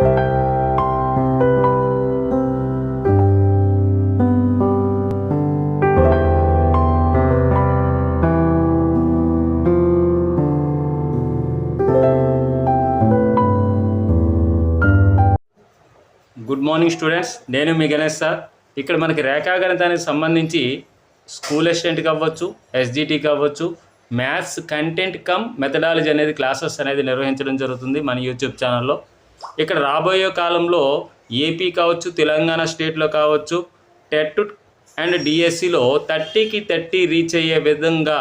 Good morning students నేను మీ Ganesh sir. ఇక్కడ మనకి రేఖాగణితానికి సంబంధించి స్కూల్ అసిస్టెంట్ అవ్వచ్చు ఎస్జిటికి అవ్వచ్చు మ్యాథ్స్ కంటెంట్ కమ్ మెథడాలజీ అనేది క్లాసెస్ అనేది నిర్వహించడం జరుగుతుంది మన యూట్యూబ్ ఛానల్లో ఇక్కడ రాబోయే కాలంలో ఏపీ కావచ్చు తెలంగాణ స్టేట్లో కావచ్చు టెట్ అండ్ డిఎస్సిలో థర్టీకి థర్టీ రీచ్ అయ్యే విధంగా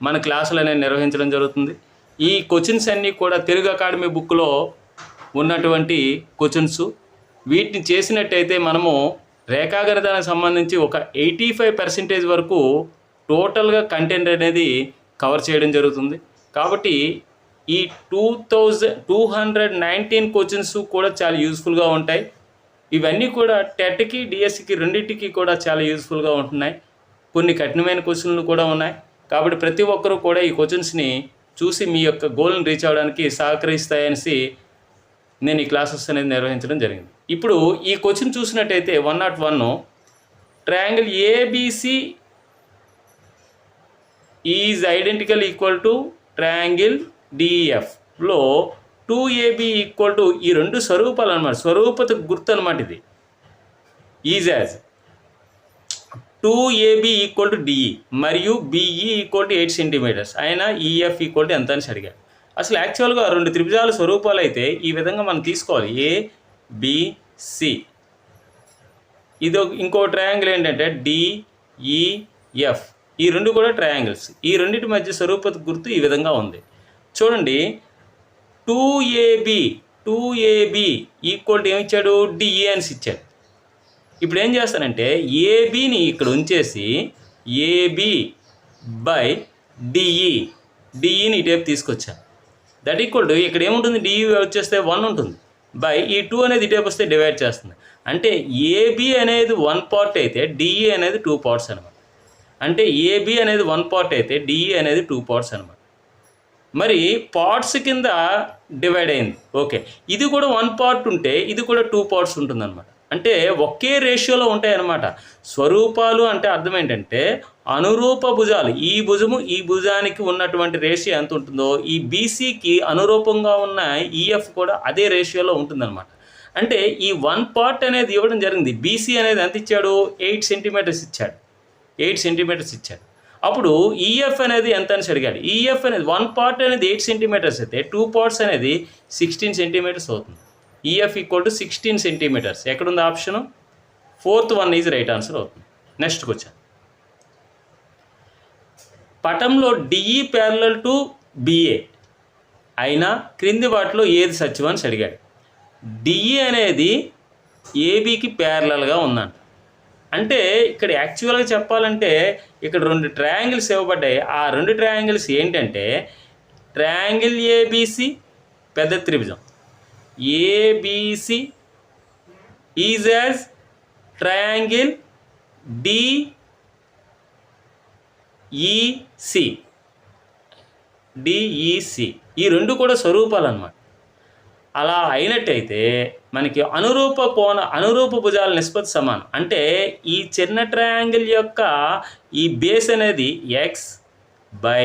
మన క్లాసులు అనేవి నిర్వహించడం జరుగుతుంది. ఈ క్వశ్చన్స్ అన్నీ కూడా తెలుగు అకాడమీ బుక్లో ఉన్నటువంటి క్వశ్చన్స్. వీటిని చేసినట్టయితే మనము రేఖాగణితానికి సంబంధించి ఒక ఎయిటీ ఫైవ్ పర్సెంటేజ్ వరకు టోటల్గా కంటెంట్ అనేది కవర్ చేయడం జరుగుతుంది. కాబట్టి ఈ two thousand two hundred nineteen questions కూడా చాలా యూస్ఫుల్గా ఉంటాయి. ఇవన్నీ కూడా టెట్కి డిఎస్సికి రెండింటికి కూడా చాలా యూస్ఫుల్గా ఉంటున్నాయి. కొన్ని కఠినమైన క్వశ్చన్లు కూడా ఉన్నాయి. కాబట్టి ప్రతి ఒక్కరూ కూడా ఈ క్వశ్చన్స్ని చూసి మీ యొక్క గోల్ని రీచ్ అవ్వడానికి సహకరిస్తాయనేసి నేను ఈ క్లాసెస్ అనేది నిర్వహించడం జరిగింది. ఇప్పుడు ఈ క్వశ్చన్ చూసినట్టయితే one nought one triangle ABC is identical equal to triangle డిఎఫ్లో two AB equal to ఈ రెండు స్వరూపాలు అనమాట స్వరూపత గుర్తు అనమాట ఇది. Is as two AB equal to DE మరియు BE equal to eight centimetres ఆయన ఈఎఫ్ ఈక్వల్ టు ఎంత అని అడిగాడు. అసలు యాక్చువల్గా రెండు త్రిభుజాల స్వరూపాలు అయితే ఈ విధంగా మనం తీసుకోవాలి. ఏ బిసి ఇది ఒక- ఇంకో ట్రయాంగిల్ ఏంటంటే డిఈఎఫ్ ఈ రెండు కూడా ట్రయాంగిల్స్ ఈ రెండింటి మధ్య స్వరూపత గుర్తు ఈ విధంగా ఉంది. చూడండి. Two AB two AB equal to ఇచ్చాడు డిఈ అని ఇచ్చాడు. ఇప్పుడు ఏం చేస్తానంటే ఏబిని ఇక్కడ ఉంచేసి ఏబి బై డిఈ డిఈని ఇటువైపు తీసుకొచ్చాను దట్ ఈక్వల్ టు ఇక్కడ ఏముంటుంది? డిఈ వచ్చేస్తే వన్ ఉంటుంది. బై ఈ టూ అనేది ఇటువైపు వస్తే డివైడ్ చేస్తుంది. అంటే ఏబి అనేది వన్ పార్ట్ అయితే డిఈ అనేది టూ పార్ట్స్ అనమాట అంటే ఏబి అనేది వన్ పార్ట్ అయితే డిఈ అనేది టూ పార్ట్స్ అనమాట మరి పార్ట్స్ కింద డివైడ్ అయింది. ఓకే ఇది కూడా వన్ పార్ట్ ఉంటే ఇది కూడా టూ పార్ట్స్ ఉంటుందన్నమాట. అంటే ఒకే రేషియోలో ఉంటాయన్నమాట. స్వరూపాలు అంటే అర్థం ఏంటంటే అనురూప భుజాలు. ఈ భుజము ఈ భుజానికి ఉన్నటువంటి రేషియో ఎంత ఉంటుందో ఈ బీసీకి అనురూపంగా ఉన్న ఈఎఫ్ కూడా అదే రేషియోలో ఉంటుందన్నమాట. అంటే ఈ వన్ పార్ట్ అనేది ఇవ్వడం జరిగింది. బీసీ అనేది ఎంత ఇచ్చాడు? ఎయిట్ సెంటీమీటర్స్ ఇచ్చాడు. ఎయిట్ సెంటీమీటర్స్ ఇచ్చాడు. అప్పుడు ఈఎఫ్ అనేది ఎంత అని అడిగాలి ఈఎఫ్ అనేది వన్ పార్ట్ అనేది ఎయిట్ సెంటీమీటర్స్ అయితే టూ పార్ట్స్ అనేది సిక్స్టీన్ సెంటీమీటర్స్ అవుతుంది. EF equal to sixteen centimetres ఎక్కడుంది option? Fourth one is right answer అవుతుంది. నెక్స్ట్కి వచ్చాను పటంలో డిఈ ప్యారలల్ టు బిఏ అయినా క్రింది వాటిలో ఏది సత్యం అని అడిగాడు డిఈ అనేది ఏబీకి ప్యారలల్గా ఉందంట. అంటే ఇక్కడ యాక్చువల్గా చెప్పాలంటే ఇక్కడ రెండు ట్రయాంగిల్స్ ఇవ్వబడ్డాయి. ఆ రెండు ట్రయాంగిల్స్ ఏంటంటే ట్రయాంగిల్ ఏబిసి పెద్ద త్రిభుజం. ABC is as triangle DEC DEC ఈ రెండు కూడా స్వరూపాలన్నమాట అలా అయినట్టయితే మనకి అనురూప కోణ అనురూప భుజాల నిష్పత్తి సమానం. అంటే ఈ చిన్న ట్రయాంగిల్ యొక్క ఈ బేస్ అనేది ఎక్స్ బై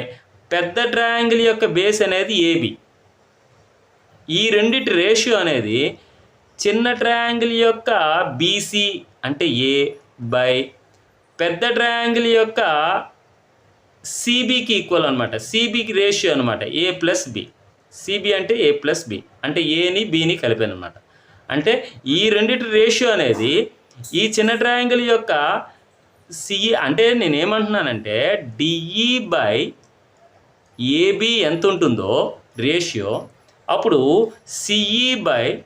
పెద్ద ట్రయాంగిల్ యొక్క బేస్ అనేది ఏబి ఈ రెండిటి రేషియో అనేది చిన్న ట్రయాంగిల్ యొక్క బీసీ అంటే ఏ బై పెద్ద ట్రయాంగిల్ యొక్క సిబికి ఈక్వల్ అనమాట సిబికి రేషియో అనమాట ఏ ప్లస్ బి సిబి అంటే ఏ ప్లస్ బి అంటే ఏని బిని కలిపాను అనమాట అంటే ఈ రెండిటి రేషియో అనేది ఈ చిన్న ట్రయాంగిల్ యొక్క సిఈ అంటే నేను ఏమంటున్నానంటే డిఈ బై ఏబి ఎంత ఉంటుందో రేషియో అప్పుడు సిఈ బై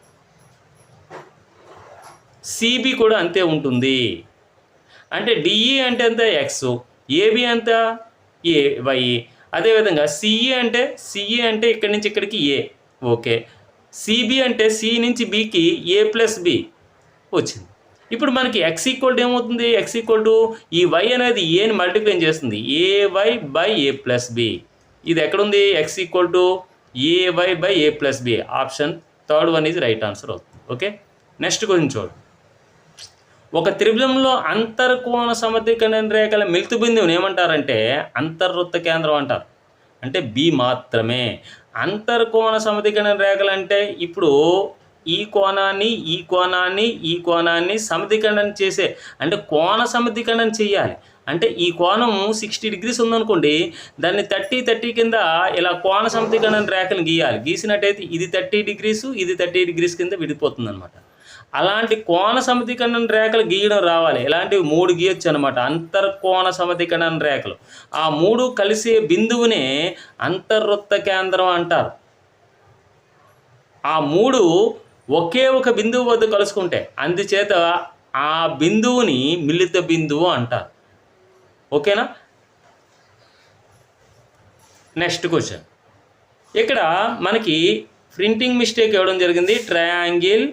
సిబి కూడా అంతే ఉంటుంది. అంటే డిఈ అంటే ఎంత? ఎక్స్ ఏబి ఎంత? ఏ వై అదేవిధంగా సిఈ అంటే సిఈ అంటే ఇక్కడి నుంచి ఇక్కడికి ఏ ఓకే. సిబి అంటే సి నుంచి బికి ఏ ప్లస్ బి వచ్చింది. ఇప్పుడు మనకి ఎక్స్ ఈక్వల్ టు ఏమవుతుంది? ఎక్స్ ఈక్వల్ టు ఈ వై అనేది ఏని మల్టిప్లై చేస్తుంది. AY by A plus B ఇది ఎక్కడుంది? X equal to AY by A plus B option third one is right answer అవుతుంది. ఓకే? నెక్స్ట్ క్వశ్చన్ చూడు. ఒక త్రిభుజంలో అంతర్కోణ సమర్థీకరణ రేఖల మిలిత బిందువుని ఏమంటారంటే అంతర్వృత్త కేంద్రం అంటారు. అంటే బి మాత్రమే. అంతర్కోణ సమధికరణ రేఖలు అంటే ఇప్పుడు ఈ కోణాన్ని ఈ కోణాన్ని ఈ కోణాన్ని సమధికరణం చేసే అంటే కోణ సమధికరణం చేయాలి. అంటే ఈ కోణం సిక్స్టీ డిగ్రీస్ ఉందనుకోండి దాన్ని థర్టీ థర్టీ కింద ఇలా కోణ సమధికరణ రేఖలు గీయాలి. గీసినట్టయితే ఇది థర్టీ డిగ్రీస్ ఇది థర్టీ డిగ్రీస్ కింద విడిపోతుంది అనమాట అలాంటి కోణ సమధికరణ రేఖలు గీయడం రావాలి. ఇలాంటివి మూడు గీయొచ్చు అనమాట అంతర్కోణ సమధికరణ రేఖలు. ఆ మూడు కలిసే బిందువునే అంతర్వృత్త కేంద్రం అంటారు. ఆ మూడు ఒకే ఒక బిందువు వద్ద కలుసుకుంటే అందుచేత ఆ బిందువుని మిళిత బిందువు అంటారు. ఓకేనా? Next question. ఇక్కడ మనకి ప్రింటింగ్ మిస్టేక్ ఇవ్వడం జరిగింది. ట్రయాంగిల్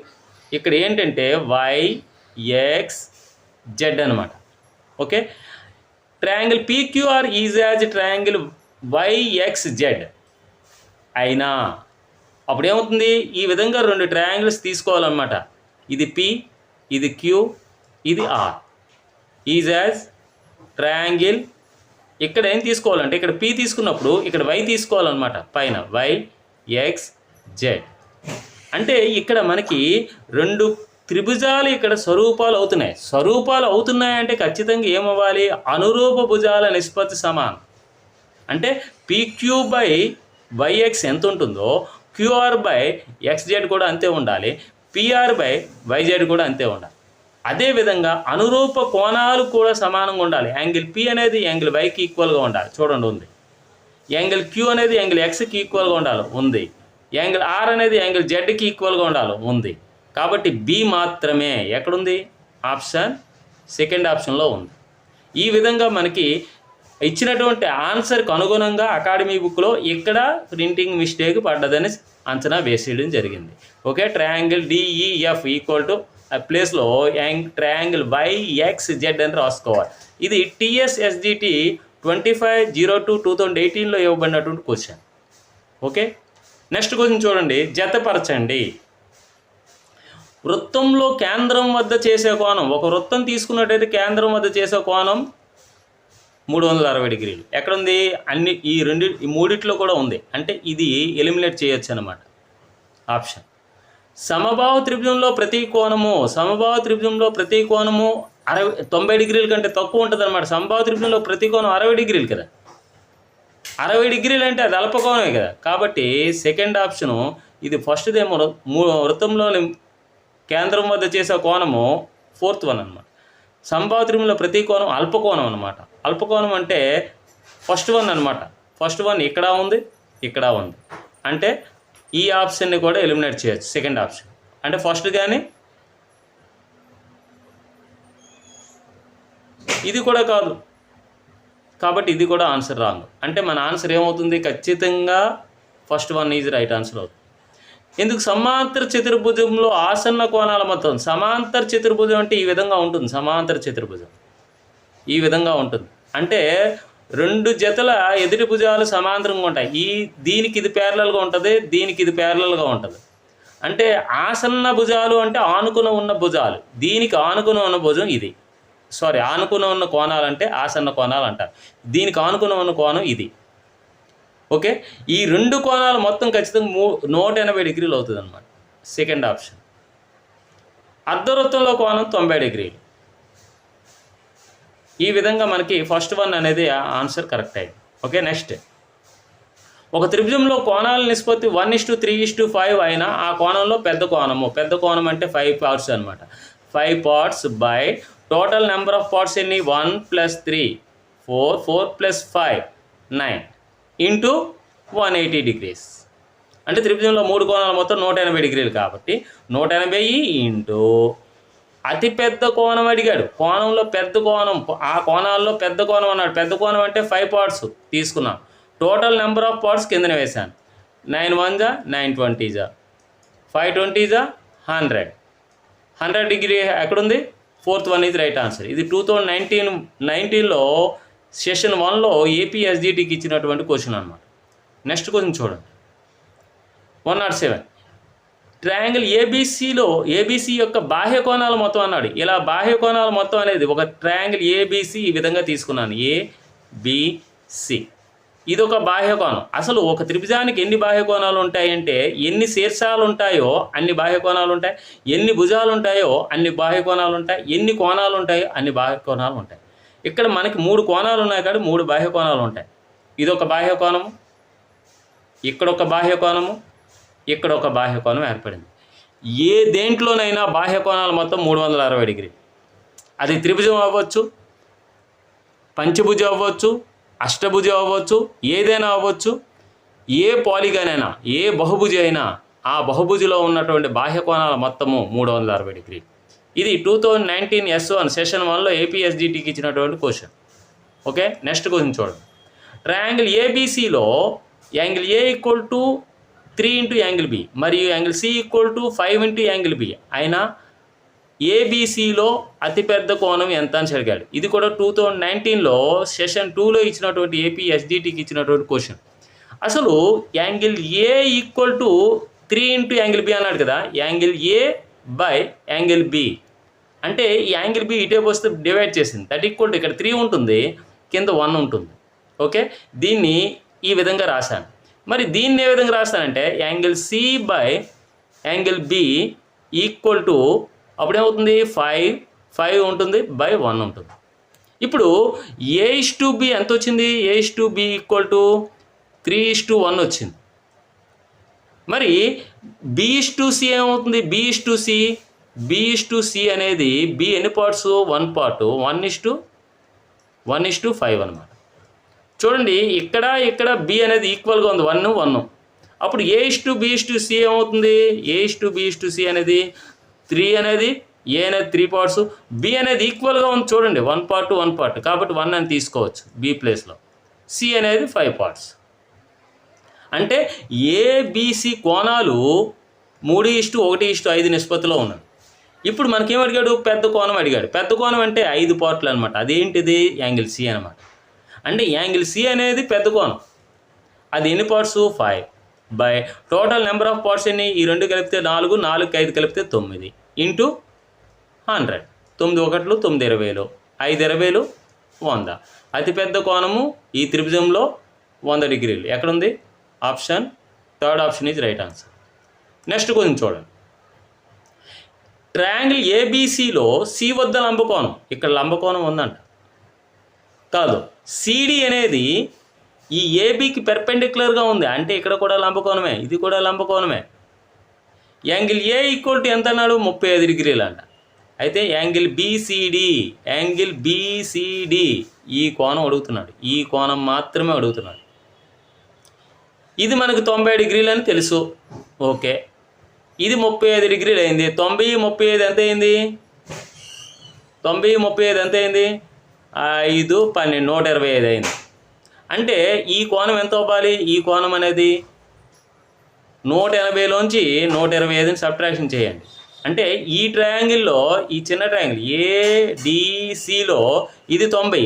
ఇక్కడ ఏంటంటే వై ఎక్స్ జెడ్ అనమాట okay? Triangle PQR is as triangle YX Z. అయినా అప్పుడు ఏమవుతుంది? ఈ విధంగా రెండు ట్రయాంగిల్స్ తీసుకోవాలన్నమాట. ఇది పి ఇది క్యూ ఇది ఆర్. Is as triangle. ఇక్కడ ఏం తీసుకోవాలంటే ఇక్కడ పి తీసుకున్నప్పుడు ఇక్కడ వై తీసుకోవాలన్నమాట. పైన వై ఎక్స్ జెడ్. అంటే ఇక్కడ మనకి రెండు త్రిభుజాలు ఇక్కడ స్వరూపాలు అవుతున్నాయి. స్వరూపాలు అవుతున్నాయంటే ఖచ్చితంగా ఏమవ్వాలి? అనురూప భుజాల నిష్పత్తి సమానం. అంటే పీక్యూ బై వైఎక్స్ ఎంత ఉంటుందో క్యూఆర్ బై ఎక్స్జెడ్ కూడా అంతే ఉండాలి. పిఆర్ బై వైజెడ్ కూడా అంతే ఉండాలి. అదేవిధంగా అనురూప కోణాలు కూడా సమానంగా ఉండాలి. యాంగిల్ పి అనేది యాంగిల్ వైకి ఈక్వల్గా ఉండాలి. చూడండి ఉంది. యాంగిల్ క్యూ అనేది యాంగిల్ ఎక్స్కి ఈక్వల్గా ఉండాలి. ఉంది. యాంగిల్ ఆర్ అనేది యాంగిల్ జెడ్కి ఈక్వల్గా ఉండాలి. ఉంది. కాబట్టి బి మాత్రమే ఎక్కడుంది? ఆప్షన్ సెకండ్ ఆప్షన్లో ఉంది. ఈ విధంగా మనకి ఇచ్చినటువంటి ఆన్సర్కి అనుగుణంగా అకాడమీ బుక్లో ఇక్కడ ప్రింటింగ్ మిస్టేక్ పడ్డదని అంచనా వేసేయడం జరిగింది. Okay triangle DEF equal to ప్లేస్లో యాంగ్ ట్రయాంగిల్ వైఎక్స్ జెడ్ అని రాసుకోవాలి. ఇది TSSGT twenty five zero two two thousand ఎయిటీన్లో ఇవ్వబడినటువంటి క్వశ్చన్ ఓకే నెక్స్ట్ క్వశ్చన్ చూడండి. జతపరచండి. వృత్తంలో కేంద్రం వద్ద చేసే కోణం ఒక వృత్తం తీసుకున్నట్టయితే కేంద్రం వద్ద చేసే కోణం మూడు వందల అరవై డిగ్రీలు. ఎక్కడ ఉంది అన్ని ఈ రెండు ఈ మూడిట్లో కూడా ఉంది. అంటే ఇది ఎలిమినేట్ చేయొచ్చు అనమాట ఆప్షన్. సమభావ త్రిభుజంలో ప్రతి కోణము సమభావ త్రిభుజంలో ప్రతి కోణము అరవై తొంభై డిగ్రీల కంటే తక్కువ ఉంటుంది అనమాట సమభావ త్రిభుజంలో ప్రతి కోణం అరవై డిగ్రీలు కదా. అరవై డిగ్రీలు అంటే అది అల్పకోణమే కదా. కాబట్టి సెకండ్ ఆప్షను ఇది ఫస్ట్దేమో మూ వృత్తంలోని కేంద్రం వద్ద చేసే కోణము ఫోర్త్ వన్ అనమాట సంభావత్రిములో ప్రతి కోణం అల్పకోణం అనమాట అల్పకోణం అంటే ఫస్ట్ వన్ అనమాట ఫస్ట్ వన్ ఇక్కడ ఉంది ఇక్కడ ఉంది. అంటే ఈ ఆప్షన్ని కూడా ఎలిమినేట్ చేయొచ్చు సెకండ్ ఆప్షన్. అంటే ఫస్ట్ కానీ ఇది కూడా కాదు. కాబట్టి ఇది కూడా ఆన్సర్ రాంగ్. అంటే మన ఆన్సర్ ఏమవుతుంది? ఖచ్చితంగా first one is right answer అవుతుంది. ఎందుకు సమాంతర చతుర్భుజంలో ఆసన్న కోణాల మొత్తం. సమాంతర చతుర్భుజం అంటే ఈ విధంగా ఉంటుంది. సమాంతర చతుర్భుజం. ఈ విధంగా ఉంటుంది. అంటే రెండు జతల ఎదుటి భుజాలు సమాంతరంగా ఉంటాయి. ఈ దీనికి ఇది ప్యారలల్గా ఉంటుంది దీనికి ఇది ప్యారలల్గా ఉంటుంది. అంటే ఆసన్న భుజాలు అంటే ఆనుకుని ఉన్న భుజాలు. దీనికి ఆనుకుని ఉన్న భుజం ఇది. సారీ ఆనుకున్న ఉన్న కోణాలు అంటే ఆసన్న కోణాలు అంటారు. దీనికి ఆనుకున్న ఉన్న కోణం ఇది. ఓకే? ఈ రెండు కోణాలు మొత్తం ఖచ్చితంగా మూ నూట ఎనభై డిగ్రీలు అవుతుంది అనమాట సెకండ్ ఆప్షన్ అర్ధవృత్తంలో కోణం తొంభై డిగ్రీలు. ఈ విధంగా మనకి ఫస్ట్ వన్ అనేది ఆన్సర్ కరెక్ట్ అయింది. ఓకే? నెక్స్ట్ ఒక త్రిభుజంలో కోణాల నిష్పత్తి one is to three is to five అయినా ఆ కోణంలో పెద్ద కోణము. పెద్ద కోణం అంటే ఫైవ్ పార్ట్స్ అనమాట five parts by total number of parts ఎన్ని one plus three four four plus five nine into one eighty degrees అంటే త్రిభుజంలో మూడు కోణాలు మొత్తం నూట ఎనభై డిగ్రీలు కాబట్టి నూట ఎనభై ఇంటూ అతి పెద్ద కోణం అడిగాడు. కోణంలో పెద్ద కోణం ఆ కోణాల్లో పెద్ద కోణం అన్నాడు. పెద్ద కోణం అంటే ఫైవ్ పార్ట్స్ తీసుకున్నాం. టోటల్ నెంబర్ ఆఫ్ పార్ట్స్ కిందనే వేశాను. నైన్ వన్ జా నైన్ ట్వంటీ జా ఫైవ్ ట్వంటీ జా హండ్రెడ్ హండ్రెడ్ డిగ్రీ ఎక్కడుంది? ఫోర్త్ వన్ ఇది రైట్ ఆన్సర్. ఇది టూ థౌజండ్ నైన్టీన్ నైన్టీన్లో సెషన్ వన్లో ఏపీఎస్డిటీకి ఇచ్చినటువంటి క్వశ్చన్ అనమాట నెక్స్ట్ క్వశ్చన్ చూడండి. One nought seven. ట్రయాంగిల్ ఏబీసీలో ఏబీసీ యొక్క బాహ్య కోణాలు మొత్తం అన్నాడు. ఇలా బాహ్య కోణాలు మొత్తం అనేది ఒక ట్రయాంగిల్ ఏబీసీ ఈ విధంగా తీసుకున్నాను. ఏ బిసి ఇది ఒక బాహ్య కోణం అసలు ఒక త్రిభుజానికి ఎన్ని బాహ్య కోణాలు ఉంటాయంటే ఎన్ని శీర్షాలు ఉంటాయో అన్ని బాహ్య కోణాలు ఉంటాయి ఎన్ని భుజాలు ఉంటాయో అన్ని బాహ్య కోణాలు ఉంటాయి ఎన్ని కోణాలు ఉంటాయో అన్ని బాహ్య కోణాలు ఉంటాయి ఇక్కడ మనకి మూడు కోణాలు ఉన్నాయి కాబట్టి మూడు బాహ్య కోణాలు ఉంటాయి ఇది ఒక బాహ్య కోణము ఇక్కడ ఒక బాహ్య కోణము ఇక్కడ ఒక బాహ్య కోణం ఏర్పడింది. ఏ దేంట్లోనైనా బాహ్య కోణాలు మొత్తం మూడు వందల అరవై డిగ్రీ అది త్రిభుజం అవ్వచ్చు పంచభుజం అవ్వచ్చు అష్టభుజం అవ్వచ్చు ఏదైనా అవ్వచ్చు ఏ పాలిగన్ అయినా ఏ బహుభుజి అయినా ఆ బహుభుజిలో ఉన్నటువంటి బాహ్య కోణాల మొత్తము మూడు వందల అరవై డిగ్రీ. ఇది two thousand nineteen S one session వన్లో ఏపీఎస్డిటీకి ఇచ్చినటువంటి క్వశ్చన్. ఓకే? నెక్స్ట్ క్వశ్చన్ చూడండి. Triangle ఏబీసీలో angle A equal to three into angle B మరియు angle C equal to five into angle B అయినా ఏబీసీలో అతిపెద్ద కోణం ఎంత అని అడిగాడు. ఇది కూడా టూ థౌజండ్ నైన్టీన్లో సెషన్ టూలో ఇచ్చినటువంటి ఏపీఎస్డిటీకి ఇచ్చినటువంటి క్వశ్చన్. అసలు angle A equal to three into angle B అన్నాడు కదా. Angle A by angle B అంటే ఈ యాంగిల్ బి ఇటే వస్తే డివైడ్ చేసింది. దట్ ఈక్వల్ టు ఇక్కడ త్రీ ఉంటుంది కింద వన్ ఉంటుంది. ఓకే? దీన్ని ఈ విధంగా రాశాను. మరి దీన్ని ఏ విధంగా రాస్తానంటే angle C by angle B equal to అప్పుడేమవుతుంది ఫైవ్ ఫైవ్ ఉంటుంది బై వన్ ఉంటుంది ఇప్పుడు ఏ ఇస్ టు బి ఎంత వచ్చింది A is to B equal to three is to one వచ్చింది మరి బి ఇస్ టు సి ఏమవుతుంది B is to C B is to C అనేది బి ఎన్ని parts one part one is to one is to five అనమాట చూడండి ఇక్కడ ఇక్కడ B అనేది ఈక్వల్గా ఉంది వన్ వన్ అప్పుడు A is to B is to C ఏమవుతుంది A is to B is to C అనేది త్రీ అనేది ఏ అనేది త్రీ పార్ట్స్ బి అనేది ఈక్వల్గా ఉంది చూడండి వన్ పార్ట్ వన్ పార్ట్ కాబట్టి వన్ అని తీసుకోవచ్చు బి ప్లేస్లో సి అనేది ఫైవ్ పార్ట్స్ అంటే ఏబిసి కోణాలు మూడు ఇష్టు ఒకటి ఇష్టు ఐదు నిష్పత్తిలో ఉన్నాయి. ఇప్పుడు మనకేం అడిగాడు? పెద్ద కోణం అడిగాడు. పెద్ద కోణం అంటే ఐదు పార్ట్లు అనమాట అదేంటిది? యాంగిల్ సి అనమాట అంటే యాంగిల్ సి అనేది పెద్ద కోణం. అది ఎన్ని parts five by total number of parts ఎన్ని? ఈ రెండు కలిపితే నాలుగు నాలుగు ఐదు కలిపితే తొమ్మిది. Into hundred. తొమ్మిది ఒకట్లు తొమ్మిది ఇరవైలు ఐదు ఇరవైలు వంద. అతిపెద్ద కోణము ఈ త్రిభుజంలో వంద డిగ్రీలు. ఎక్కడుంది? Option third option is right answer. Next కొంచెం చూడండి. ట్రయాంగిల్ ఏబీసీలో సి వద్ద లంబకోణం. ఇక్కడ లంబకోణం ఉందంట. కాదు సిడి అనేది ఈ ఏబీకి పెర్పెండిక్యులర్గా ఉంది. అంటే ఇక్కడ కూడా లంబకోణమే ఇది కూడా లంబకోణమే. యాంగిల్ ఏ ఈక్వల్ టు ఎంత అన్నాడు? ముప్పై ఐదు డిగ్రీలు అంట. అయితే యాంగిల్ బీసీడి యాంగిల్ బీసీడి ఈ కోణం అడుగుతున్నాడు. ఈ కోణం మాత్రమే అడుగుతున్నాడు. ఇది మనకు తొంభై డిగ్రీలు అని తెలుసు. ఓకే. ఇది ముప్పై ఐదు డిగ్రీలు అయింది. తొంభై ముప్పై ఐదు ఎంత అయింది? తొంభై ముప్పై ఐదు ఎంత అయింది? ఐదు పన్నెండు నూట ఇరవై ఐదు అయింది. అంటే ఈ కోణం ఎంత అవ్వాలి? ఈ కోణం అనేది నూట ఎనభైలోంచి నూట ఇరవై ఐదుని సబ్ట్రాక్షన్ చేయండి. అంటే ఈ ట్రయాంగిల్లో ఈ చిన్న ట్రయాంగిల్ ఏడిసిలో ఇది తొంభై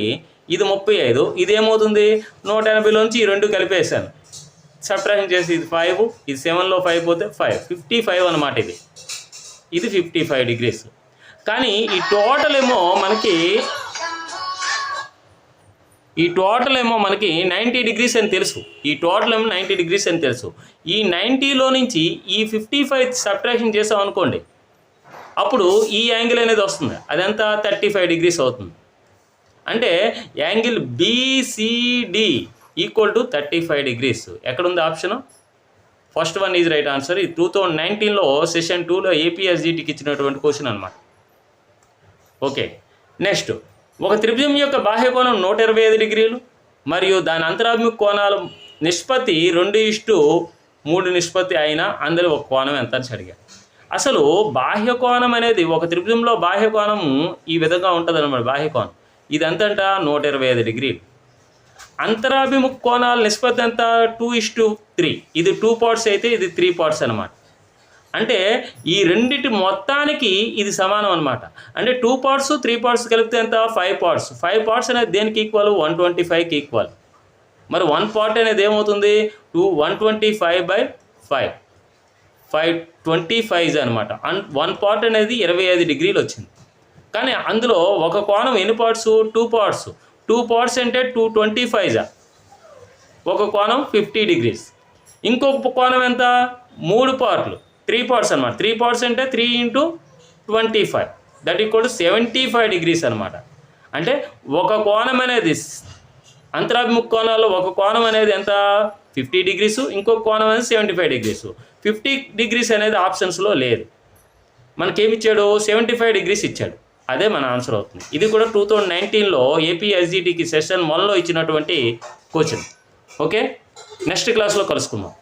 ఇది ముప్పై ఐదు ఇదేమవుతుంది? నూట ఎనభైలోంచి ఈ రెండు కలిపేసాను సబ్ట్రాక్షన్ చేసి ఇది ఫైవ్ ఇది సెవెన్లో ఫైవ్ పోతే ఫైవ్ ఫిఫ్టీ ఫైవ్ అనమాట ఇది. ఇది ఫిఫ్టీ ఫైవ్ డిగ్రీస్ కానీ ఈ టోటల్ ఏమో మనకి ఈ టోటల్ ఏమో మనకి నైంటీ డిగ్రీస్ అని తెలుసు. ఈ టోటల్ ఏమో నైంటీ డిగ్రీస్ అని తెలుసు. ఈ నైంటీలో నుంచి ఈ ఫిఫ్టీ ఫైవ్ సబ్ట్రాక్షన్ చేసాం అనుకోండి అప్పుడు ఈ యాంగిల్ అనేది వస్తుంది. అదంతా థర్టీ ఫైవ్ డిగ్రీస్ అవుతుంది. అంటే angle BCD equal to thirty five degrees. ఎక్కడుంది option? First one is right answer. ఇది టూ థౌజండ్ నైన్టీన్లో సెషన్ టూలో ఏపీఎస్జిటికి ఇచ్చినటువంటి క్వశ్చన్ అనమాట ఓకే నెక్స్ట్. ఒక త్రిభుజం యొక్క బాహ్య కోణం నూట ఇరవై ఐదు డిగ్రీలు మరియు దాని అంతరాభిముఖ కోణాలు నిష్పత్తి రెండు ఇష్టు మూడు నిష్పత్తి అయినా అందులో ఒక కోణం ఎంత అని అడిగారు అసలు బాహ్య కోణం అనేది ఒక త్రిభుజంలో బాహ్య కోణం ఈ విధంగా ఉంటుంది అనమాట బాహ్య కోణం. ఇది ఎంతంట? నూట ఇరవై ఐదు డిగ్రీలు. అంతరాభిముఖ కోణాల నిష్పత్తి ఎంత? Two is to three. ఇది టూ పార్ట్స్ అయితే ఇది త్రీ పార్ట్స్ అనమాట అంటే ఈ రెండిటి మొత్తానికి ఇది సమానం అనమాట అంటే టూ పార్ట్స్ త్రీ పార్ట్స్ కలిపితే ఎంత? ఫైవ్ పార్ట్స్ ఫైవ్ పార్ట్స్ అనేది దేనికి ఈక్వల్ వన్ ట్వంటీ ఫైవ్కి ఈక్వల్ మరి వన్ పార్ట్ అనేది ఏమవుతుంది? Two one twenty five by five five twenty five అనమాట అన్ వన్ పార్ట్ అనేది ఇరవై ఐదు డిగ్రీలు వచ్చింది. కానీ అందులో ఒక కోణం ఎన్ని parts two parts two parts అంటే టూ ట్వంటీ ఫైవ్ ఒక కోణం ఫిఫ్టీ డిగ్రీస్ ఇంకొక కోణం ఎంత? మూడు పార్ట్లు త్రీ పార్ట్స్ అనమాట త్రీ పార్ట్స్ అంటే three into twenty five. That equal seventy five degrees అనమాట అంటే ఒక కోణం అనేది అంతరాభిముఖ కోణాల్లో ఒక కోణం అనేది ఎంత? ఫిఫ్టీ డిగ్రీస్ ఇంకొక కోణం అనేది seventy five degrees fifty degrees అనేది ఆప్షన్స్లో లేదు. మనకేమి ఇచ్చాడు సెవెంటీ ఫైవ్ డిగ్రీస్ ఇచ్చాడు. అదే మన ఆన్సర్ అవుతుంది. ఇది కూడా టూ థౌజండ్ నైన్టీన్లో ఏపీఎస్జిటికి సెషన్ వన్లో ఇచ్చినటువంటి కోచింగ్ ఓకే నెక్స్ట్ క్లాస్లో కలుసుకుందాం.